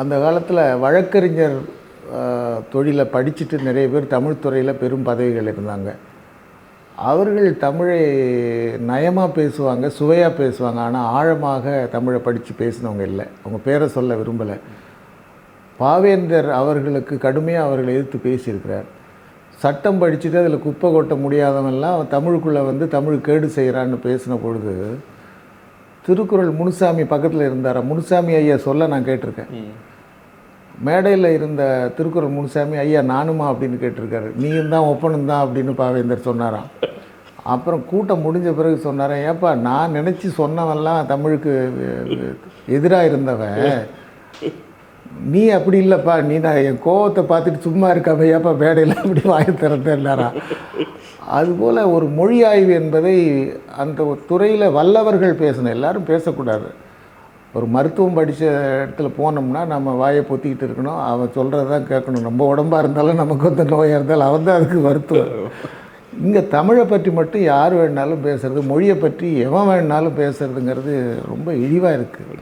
அந்த காலத்தில் வழக்கறிஞர் தொழிலை படிச்சுட்டு நிறைய பேர் தமிழ் துறையில் பெரும் பதவிகள் இருந்தாங்க. அவர்கள் தமிழை நயமாக பேசுவாங்க சுவையாக பேசுவாங்க. ஆனால் ஆழமாக தமிழை படித்து பேசினவங்க இல்லை. அவங்க பேரை சொல்ல விரும்பலை. பாவேந்தர் அவர்களுக்கு கடுமையாக அவர்களை எதிர்த்து பேசியிருக்கிறார். சட்டம் படிச்சுட்டு அதில் குப்பை கொட்ட முடியாதவன்லாம் தமிழுக்குள்ளே வந்து தமிழ் கேடு செய்கிறான்னு பேசின பொழுது திருக்குறள் முனுசாமி பக்கத்தில் இருந்தாரா? முனுசாமி ஐயா சொல்ல நான் கேட்டிருக்கேன். மேடையில் இருந்த திருக்குறள் முனுசாமி ஐயா நானுமா? அப்படின்னு கேட்டிருக்காரு. நீயும் தான் ஒப்பனும் தான் அப்படின்னு பாவேந்தர் சொன்னாராம் அப்புறம் கூட்டம் முடிஞ்ச பிறகு சொன்னாரன் ஏப்பா நான் நினச்சி சொன்னவன்லாம் தமிழுக்கு எதிராக இருந்தவன். நீ அப்படி இல்லைப்பா நீ நான் என் கோவத்தை பார்த்துட்டு சும்மா இருக்காம ஏப்பா மேடையில் அப்படி வாங்கி திறந்தேன்னாரா அதுபோல் ஒரு மொழி ஆய்வு என்பதை அந்த துறையில் வல்லவர்கள் பேசணும். எல்லாரும் பேசக்கூடாது. ஒரு மருத்துவம் படித்த இடத்துல போனோம்னா நம்ம வாயை பொத்திக்கிட்டு இருக்கணும். அவன் சொல்கிறது தான் கேட்கணும். நம்ம உடம்பாக இருந்தாலும் நமக்கு வந்து நோயாக இருந்தாலும் அவன் தான் அதுக்கு மருத்துவம் இங்கே தமிழை பற்றி மட்டும் யார் வேணாலும் பேசுறது மொழியை பற்றி எவன் வேணாலும் பேசுறதுங்கிறது ரொம்ப இழிவாக இருக்குது